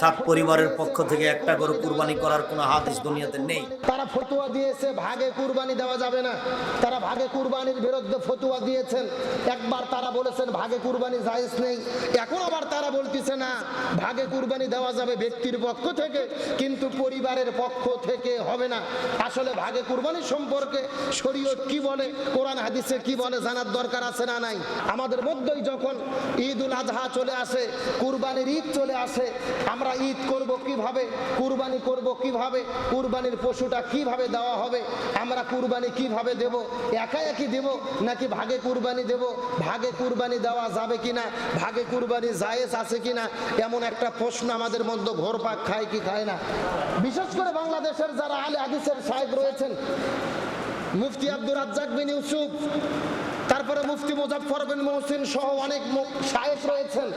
সাত পরিবারের পক্ষ থেকে একটা গরু কুরবানি করার কোনো হাদিস দুনিয়াতে নেই। তারা ফতুয়া দিয়েছে, ভাগে কুরবানি দেওয়া যাবে না। তারা ভাগে কুরবানির বিরুদ্ধে ফতুয়া দিয়েছেন। একবার তারা বলেছেন, ভাগে কুরবানি জায়েজ নেই। এখন আবার তারা বলতেছে, না, ভাগে কুরবানি দেওয়া যাবে ব্যক্তির পক্ষ থেকে, কিন্তু পরিবারের পক্ষ থেকে হবে না। আসলে ভাগে কুরবানি সম্পর্কে শরীয়ত কি বলে, কোরআন, হাদিসে কি বলে, জানার দরকার আছে না নাই? আমাদের মধ্যেই যখন ঈদ উল আজহা চলে আসে, কুরবানির ঈদ চলে আসে, আমরা ঈদ করব কীভাবে? কুরবানি করব কীভাবে? কুরবানির পশুটা কীভাবে দেওয়া হবে? আমরা কুরবানি কীভাবে দেব? একা একই দেব নাকি ভাগে কুরবানি দেব? ভাগে কুরবানি দেওয়া যাবে কিনা? ভাগে কুরবানি জায়েজ আছে কিনা? এমন একটা প্রশ্ন আমাদের মধ্যে ঘোরপাক খায় কি খায় না। বিশেষ করে বাংলাদেশের যারা আলে হাদিসের সাহেব রয়েছেন, মুফতি আব্দুর রাজ্জাক বিন ইউসুফ তারপরে মুফতি মুজাফর বিন মহসিন সহ অনেক সাহেব রয়েছেন।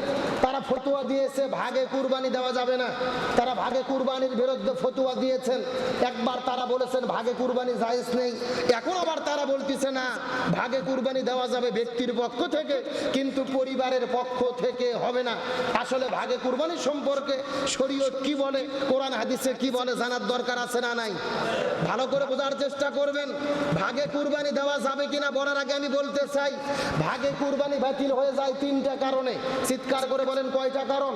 তারা ফতুয়া দিয়েছে, ভাগে কুরবানি দেওয়া যাবে না। তারা ভাগে কুরবানির বিরুদ্ধে ফতুয়া দিয়েছেন। একবার তারা বলেছেন, ভাগে কুরবানি জায়েজ নেই। এখন আবার তারা বলতেছে, না, ভাগে কুরবানি দেওয়া যাবে ব্যক্তির পক্ষ থেকে, কিন্তু পরিবারের পক্ষ থেকে হবে না। আসলে ভাগে কুরবানি সম্পর্কে শরীয়ত কি বলে, কোরআন, হাদিসে কি বলে, জানার দরকার আছে না নাই? ভালো করে বোঝার চেষ্টা করবেন, ভাগে কুরবানি দেওয়া যাবে কিনা বলার আগে আমি বলতে চাই। ভাগে কুরবানি বাতিল হয়ে যায় তিনটা কারণে। চিৎকার করে বলেন, কয়টা কারণ?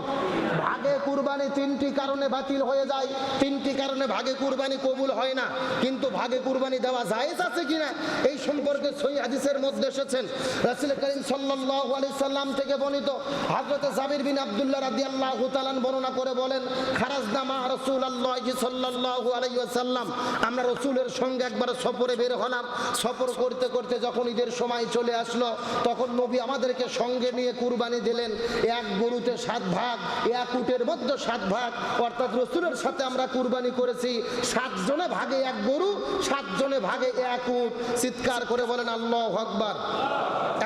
ভাগে কুরবানি তিনটি কারণে বাতিল হয়ে যায়। তিনটি কারণে ভাগে কুরবানি কবুল হয় না। কিন্তু ভাগে কুরবানি দেওয়া জায়েজ আছে কিনা, এই সম্পর্কে সই হাদিসের মধ্যে এসেছেন। রাসূল করিম সাল্লাল্লাহু আলাইহি সাল্লাম থেকে বর্ণিত হযরত জাবির বিন আব্দুল্লাহ রাদিয়াল্লাহু তাআলা বর্ণনা করে বলেন, খারাজনা মা রাসূলুল্লাহ সাল্লাল্লাহু আলাইহি ওয়াসাল্লাম। আমরা রসুলের সঙ্গে একবার সফরে বের হলাম। সফর করতে করতে যখন ঈদের সময় চলে আসলো। তখন নবী আমাদেরকে সঙ্গে নিয়ে কুরবানি দিলেন। এক গরুতে সাত ভাগ, এক উটের মধ্যে সাত ভাগ। অর্থাৎ রসুলের সাথে আমরা কুরবানি করেছি। সাতজনে ভাগে এক গরু সাতজনে ভাগে এক উট চিৎকার করে বলেন, আল্লাহ আকবার।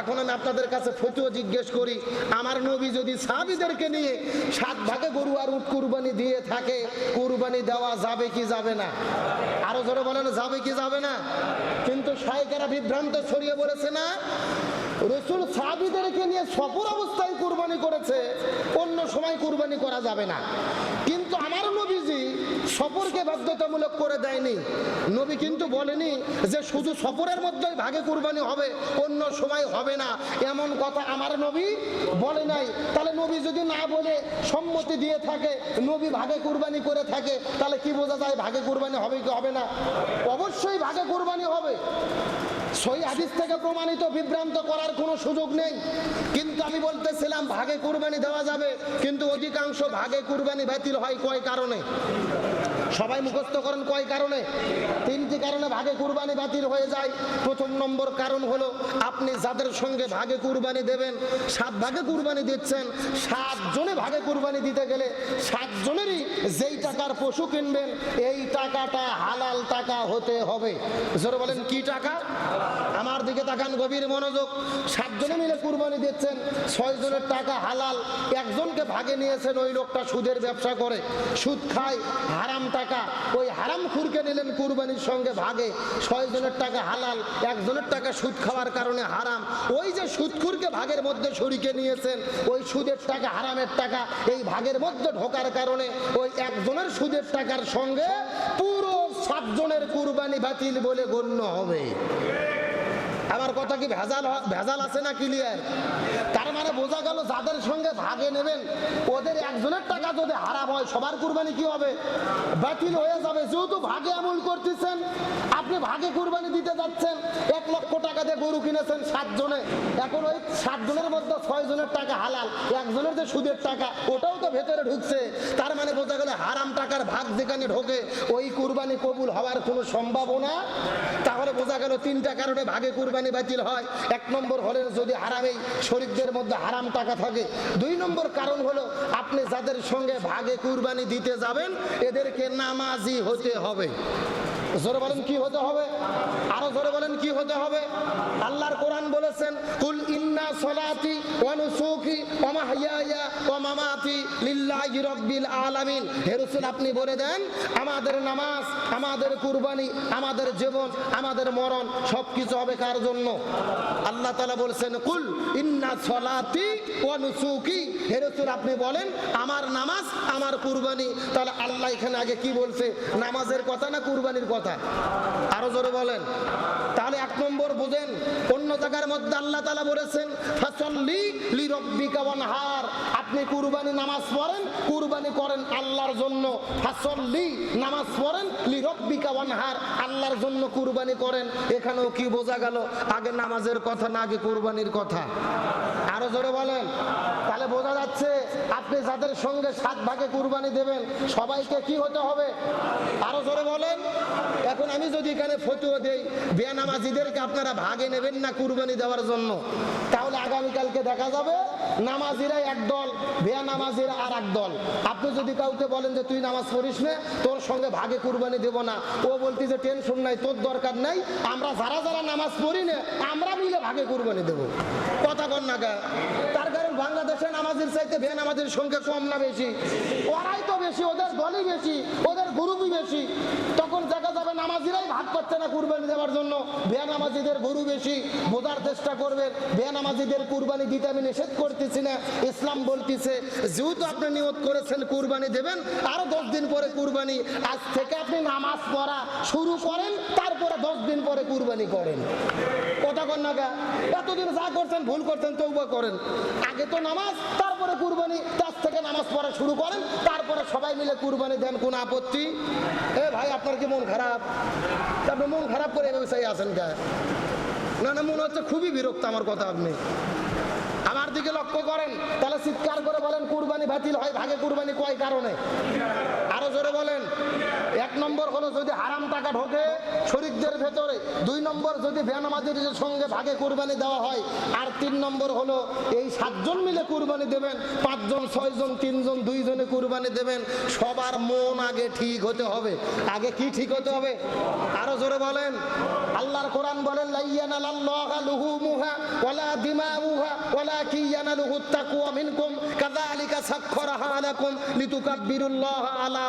এখন আমি আপনাদের কাছে ফতুয়া জিজ্ঞেস করি, আমার নবী যদি সাহাবিদেরকে নিয়ে সাত ভাগে গরু আর উট কুরবানি দিয়ে থাকে, কুরবানি দেওয়া যাবে কি যাবে না? আরও জোরে বলেন, যাবে কি যাবে না? কিন্তু শাহেকেরা বিভ্রান্ত ছড়িয়ে বলেছে, না, রসুল সাহাবিদেরকে নিয়ে সফর অবস্থায় কুরবানি করেছে, অন্য সময় কুরবানি করা যাবে না। কিন্তু আমার সফরকে বাধ্যতামূলক করে দেয়নি। নবী কিন্তু বলেনি যে শুধু সফরের মধ্যেই ভাগে কুরবানি হবে, অন্য সময় হবে না। এমন কথা আমার নবী বলে নাই। তাহলে নবী যদি না বলে সম্মতি দিয়ে থাকে, নবী ভাগে কুরবানি করে থাকে, তাহলে কি বোঝা যায় ভাগে কুরবানি হবে কি হবে না? অবশ্যই ভাগে কুরবানি হবে। সই হাদিস থেকে প্রমাণিত, বিভ্রান্ত করার কোনো সুযোগ নেই। কিন্তু আমি বলতেছিলাম, ভাগে কুরবানি দেওয়া যাবে, কিন্তু অধিকাংশ ভাগে কুরবানি বাতিল হয় কয় কারণে? সবাই মুখস্থ করেন কয় কারণে? তিনটি কারণে ভাগে কুরবানি বাতিল হয়ে যায়। প্রথম নম্বর কারণ হলো, আপনি যাদের সঙ্গে ভাগে কুরবানি দেবেন, সাত ভাগে কুরবানি দিচ্ছেন সাতজনে ভাগে কুরবানি দিতে গেলে সাতজনেরই যেই টাকার পশু কিনবেন, এই টাকাটা হালাল টাকা হতে হবে। জোরে বলেন, কি টাকা? আমার দিকে তাকান, গভীর মনোযোগ। সাতজনে মিলে কুরবানি দিচ্ছেন, ছয় জনের টাকা হালাল। একজনকে ভাগে নিয়েছেন, ওই লোকটা সুদের ব্যবসা করে। সুদ খায়, হারাম টাকা ওই হারাম খুরকে নিলেন কুরবানির সঙ্গে ভাগে। ছয় জনের টাকা হালাল, একজনের টাকা সুদ খাওয়ার কারণে হারাম। ওই যে সুদখুরকে ভাগের মধ্যে শরিকে নিয়েছেন, ওই সুদের টাকা হারামের টাকা, এই ভাগের মধ্যে ঢোকার কারণে ওই একজনের সুদের টাকার সঙ্গে পুরো সাতজনের কুরবানি বাতিল বলে গণ্য হবে। আমার কথা কি ভেজাল ভেজাল আছে না ক্লিয়ার তার মানে বোঝা গেল যাদের সঙ্গে ভাগে নেবেন, ওদের একজনের টাকা যদি হারাম হয়, সবার কুরবানি কি হবে? বাতিল হয়ে যাবে। যেহেতু ভাগে আমল করতেছেন আপনি ভাগে কুরবানি দিতে যাচ্ছেন, এক লক্ষ টাকা দিয়ে গরু কিনেছেন সাত সাতজনে। এখন ওই সাতজনের মধ্যে ছয় জনের টাকা হালাল, একজনের যে সুদের টাকা, ওটাও তো ভেতরে ঢুকছে। তার মানে বোঝা গেল হারাম টাকার ভাগ যেখানে ঢোকে, ওই কুরবানি কবুল হওয়ার কোনো সম্ভাবনা? তাহলে বোঝা গেল তিনটা কারণে ভাগে কুরবানি বাতিল হয়। এক নম্বর হলেন যদি হারামেই শরীরদের মধ্যে হারাম টাকা থাকে। দুই নম্বর কারণ হলো আপনি যাদের সঙ্গে ভাগে কুরবানি দিতে যাবেন, এদেরকে নামাজি হতে হবে। জোরে বলেন কি হতে হবে। আরও জোরে বলেন, কি হতে হবে? আল্লাহর কোরআন বলেছেন, কুল ইন্না সলাতি ওয়া ওয়া মামাতি লিল্লাহি রাব্বিল আলামিন। হে রাসূল, আপনি বলে দেন, আমাদের নামাজ, আমাদের কুরবানি, আমাদের জীবন, আমাদের মরণ সব কিছু হবে কার জন্য? আল্লাহ তালা বলছেন, কুল ইন্না সলাতি ও নুসুকি। হে রসুল, আপনি বলেন, আমার নামাজ, আমার কুরবানি। তাহলে আল্লাহ এখানে আগে কি বলছে? নামাজের কথা না কুরবানির কথা? আরও জোরে বলেন। তাহলে এক নম্বর বুঝেন, অন্য জায়গার মধ্যে আল্লাহ তালা বলেছেন ওয়ানহার। আপনি কুরবানি নামাজ পড়েন, কুরবানি করেন আল্লাহর জন্য। ফাসল্লি নামাজ পড়েন লি রব্বিকা ওয়ানহার। আল্লাহর জন্য কুরবানি করেন। এখানেও কি বোঝা গেল? আগে নামাজের কথা না আগে কুরবানির কথা। আরও জোরে বলেন। তাহলে বোঝা যাচ্ছে, আপনি যাদের সঙ্গে সাত ভাগে কুরবানি দেবেন, সবাইকে কি হতে হবে আরও জোরে বলেন এখন আমি যদি এখানে ফতুয়া দেই বেনামাজিদেরকে আপনারা ভাগে নেবেন না কুরবানি দেওয়ার জন্য। তাহলে আগামীকালকে দেখা যাবে। নামাজিরা এক দল বেয়ানামাজিরা আর এক দল। আপনি যদি কাউকে বলেন যে তুই নামাজ পড়িস না, তোর সঙ্গে ভাগে কুরবানি দেব না। ও বলতি যে টেনশন নাই, তোর দরকার নাই। আমরা যারা যারা নামাজ পড়ি না, আমরা মিলে ভাগে কুরবানি দেব। কথা কর না। তার কারণ বাংলাদেশে নামাজের চাইতে বে নামাজের সংখ্যা কম না বেশি। ওরাই তো বেশি, ওদের দলই বেশি, ওদের গ্রুপই বেশি। তখন দেখা যাবে নামাজিরাই ভাগ পাচ্ছে না কুরবানি দেওয়ার জন্য। বেনামাজিদের গরু বেশি, বোঝার চেষ্টা করবেন বেনামাজিদের কুরবানি দিতে আমি নিষেধ করতেছি না, ইসলাম বলতেছে, যেহেতু আপনি নিয়ত করেছেন কুরবানি দেবেন, আরও দশ দিন পরে কুরবানি, আজ থেকে আপনি নামাজ পড়া শুরু করেন, তারপরে দশ দিন পরে কুরবানি করেন। কথা কন না? এতদিন যা করছেন, ভুল করছেন তৌবা করেন। আগে তো নামাজ, তারপরে কুরবানি, তার থেকে নামাজ পড়া শুরু করেন, তারপরে সবাই মিলে কুরবানি দেন, কোন আপত্তি? এ ভাই, আপনার কি মন খারাপ? আপনি মন খারাপ করে এভাবে সেই আছেন কে না না, মনে হচ্ছে খুবই বিরক্ত আমার কথা আপনি। আমার দিকে লক্ষ্য করেন, তাহলে চিৎকার করে বলেন, কুরবানি বাতিল হয়, ভাগে কুরবানি কয় কারণে? আরও জোরে বলেন। এক নম্বর হলো যদি হারাম টাকা ঢোকে, শরিকদের ভেতরে। দুই নম্বর যদি বেনামাজির সঙ্গে ভাগে কুরবানি দেওয়া হয়, আর তিন নম্বর হলো এই সাতজন মিলে কুরবানি দেবেন, পাঁচজন, ছয়জন, তিনজন, দুইজনে কুরবানি দেবেন, সবার মন আগে ঠিক হতে হবে। আগে কি ঠিক হতে হবে? আরও জোরে বলেন। আল্লাহর কোরআন বলেন আলা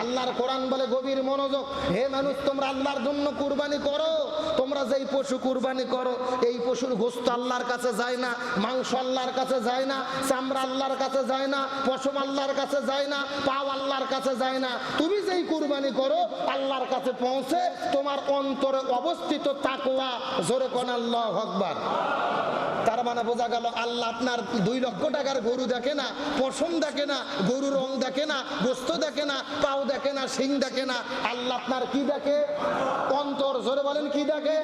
আল্লাহর কোরআন বলে গভীর মনোযোগ। হে মানুষ, তোমরা আল্লাহর জন্য কুরবানি করো। তোমরা যেই পশু কুরবানি করো, এই পশুর গোস্ত আল্লাহর কাছে যায় না, মাংস আল্লাহর কাছে যায় না, চামড়া আল্লাহর কাছে যায় না, পশম আল্লাহর কাছে যায় না, পাও আল্লাহর কাছে যায় না। তুমি যেই কুরবানি করো, আল্লাহর কাছে পৌঁছে তোমার অন্তরে অবস্থিত তাকওয়া। জোরে কোন আল্লাহ আকবার। তার মানে বোঝা গেল আল্লাহ আপনার দুই লক্ষ টাকার গরু দেখে না, পশম দেখে না, গরু রং দেখে না, গোস্ত দেখে না, পাও দেখে না, শিং দেখে না। আল্লাহ আপনার কি দেখে? অন্তর, জোরে বলেন কি দেখে?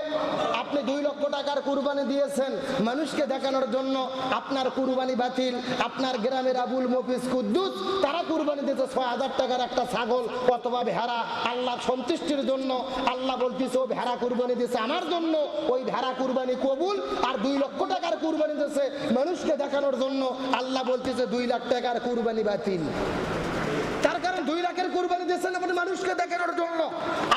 আপনি দুই লক্ষ টাকার কুরবানি দিয়েছেন, মানুষকে দেখানোর জন্য আপনার কুরবানি বাতিল, আপনার গ্রামের আবুল মফিজ কুদ্দুস, তারা কুরবানি দিতে ছয় হাজার টাকার একটা ছাগল, অথবা ভেড়া। আল্লাহ সন্তুষ্টির জন্য, আল্লাহ বলতেছে, ও ভেড়া কুরবানি দিয়েছে আমার জন্য, ওই ভেড়া কুরবানি কবুল, আর দুই লক্ষ টাকার কুরবানি দিয়েছে মানুষকে দেখানোর জন্য আল্লাহ বলতেছে, দুই লাখ টাকার কুরবানি বাতিল। তার কারণ দুই লাখের কুরবানি দিয়েছেন আপনি মানুষকে দেখানোর জন্য।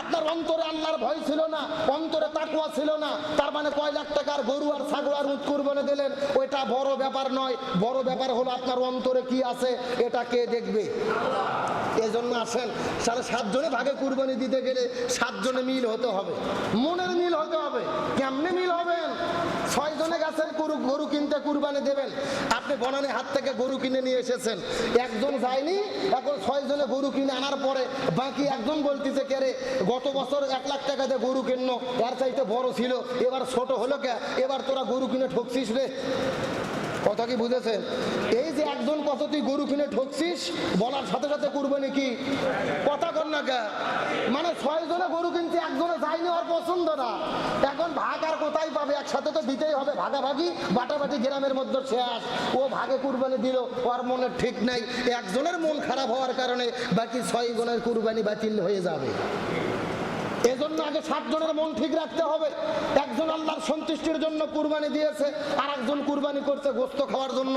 আপনার অন্তরে আল্লাহর ভয় ছিল না, অন্তরে তাকুয়া ছিল না। তার মানে কয় লাখ টাকার গরু আর ছাগল আর উৎ কুরবানি দিলেন, ওইটা বড় ব্যাপার নয়। বড় ব্যাপার হলো আপনার অন্তরে কি আছে, এটা কে দেখবে? এজন্য আসেন সাড়ে সাতজনে ভাগে কুরবানি দিতে গেলে সাতজনে মিল হতে হবে। মনের মিল হতে হবে, কেমনে মিল গাছের গরু গরু কিনতে কুরবানি দেবেন। আপনি বনানি হাত থেকে গরু কিনে নিয়ে এসেছেন। একজন যায়নি, এখন ছয় জনে গরু কিনে আনার পরে বাকি একজন বলতেছে, কে রে, গত বছর এক লাখ টাকা দিয়ে গরু কিনলো, এর চাইতে বড় ছিল, এবার ছোট হলো কে? এবার তোরা গরু কিনে ঠকছিস রে। কথা কি বুঝেছেন? এই যে একজন কত তুই গরু কিনে ঠকছিস, বলার সাথে সাথে কুরবানি কি কথা কর না কে? মানে ছয় জনে গরু কিনতে একজনে যায়নি ওর পছন্দ না। এখন ভাগ আর কোথায় পাবে? একসাথে তো দিতেই হবে। ভাগাভাগি, বাটাবাটি গ্রামের মধ্যে শেষ। ও ভাগে কুরবানি দিল, ওর মনে ঠিক নাই। একজনের মন খারাপ হওয়ার কারণে বাকি ছয় জনের কুরবানি বাতিল হয়ে যাবে। এজন্য আগে সাতজনের মন ঠিক রাখতে হবে। একজন আল্লাহর সন্তুষ্টির জন্য কুরবানি দিয়েছে আর একজন কুরবানি করছে গোস্ত খাওয়ার জন্য।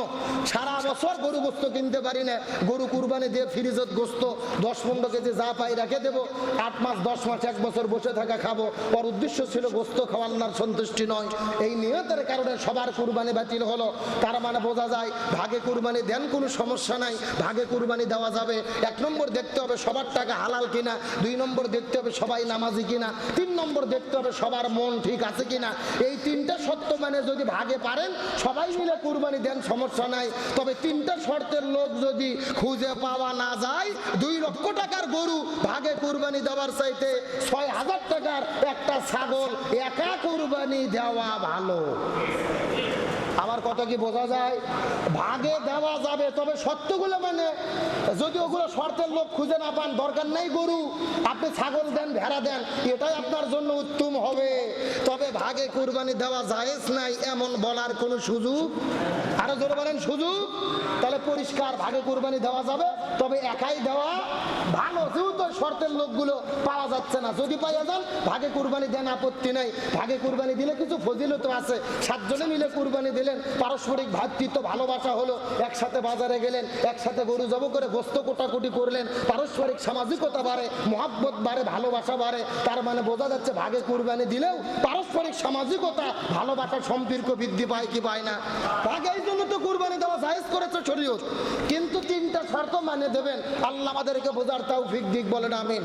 সারা বছর গরু গোস্ত কিনতে পারি না। গরু কুরবানি দিয়ে ফ্রিজত গোস্ত, দশ পনেরো কেজি যা পাই রেখে দেবো। আট মাস, দশ মাস, এক বছর বসে থাকা খাব। ওর উদ্দেশ্য ছিল গোস্ত খাওয়া, আল্লাহর সন্তুষ্টি নয়। এই নিয়তের কারণে সবার কুরবানি বাতিল হলো। তার মানে বোঝা যায়, ভাগে কুরবানি দেন কোনো সমস্যা নাই। ভাগে কুরবানি দেওয়া যাবে। এক নম্বর দেখতে হবে সবার টাকা হালাল কিনা। দুই নম্বর দেখতে হবে সবাই নামাজি কিনা। তিন নম্বর দেখতে হবে সবার মন ঠিক আছে কিনা। এই তিনটা সত্য মানে যদি ভাগে পারেন, সবাই মিলে কুরবানি দেন, সমস্যা নাই। তবে তিনটা শর্তের লোক যদি খুঁজে পাওয়া না যায়, দুই লক্ষ টাকার গরু ভাগে কুরবানি দেওয়ার চাইতে ছয় হাজার টাকার একটা ছাগল একা কুরবানি দেওয়া ভালো। আমার কথা কি বোঝা যায়? ভাগে দেওয়া যাবে, তবে সত্যগুলো মানে। যদি ওগুলো শর্তের লোক খুঁজে না পান, দরকার নেই গরু। আপনি ছাগল দেন, ভেড়া দেন, এটাই আপনার জন্য উত্তম হবে। তবে ভাগে কুরবানি দেওয়া জায়েজ নাই, এমন বলার কোনো সুযোগ? আরও জোরে বলেন, সুযোগ? তাহলে পরিষ্কার, ভাগে কুরবানি দেওয়া যাবে, তবে একাই দেওয়া ভালো। যেহেতু শর্তের লোকগুলো পাওয়া যাচ্ছে না, যদি পাইয়া যান, ভাগে কুরবানি দেন আপত্তি নেই। ভাগে কুরবানি দিলে কিছু ফজিলত আছে। সাতজনে মিলে কুরবানি দিলেন পারস্পরিক ভ্রাতৃত্ব ভালোবাসা হলো একসাথে বাজারে গেলেন, একসাথে গরু জব করে গোস্ত কোটাকুটি করলেন। পারস্পরিক সামাজিকতা বাড়ে, মহাব্বত বাড়ে, ভালোবাসা বাড়ে। তার মানে বোঝা যাচ্ছে ভাগে কুরবানি দিলেও পারস্পরিক সামাজিকতা, ভালোবাসা, সম্পর্ক বৃদ্ধি পায় কি পায় না। ভাগে এই জন্য তো কুরবানি দেওয়া জায়েজ করেছে শরীয়ত। কিন্তু তিনটা শর্ত মানে দেবেন। আল্লাহ আমাদেরকে বোঝার তাও ফিক দিক বলেন, আমিন।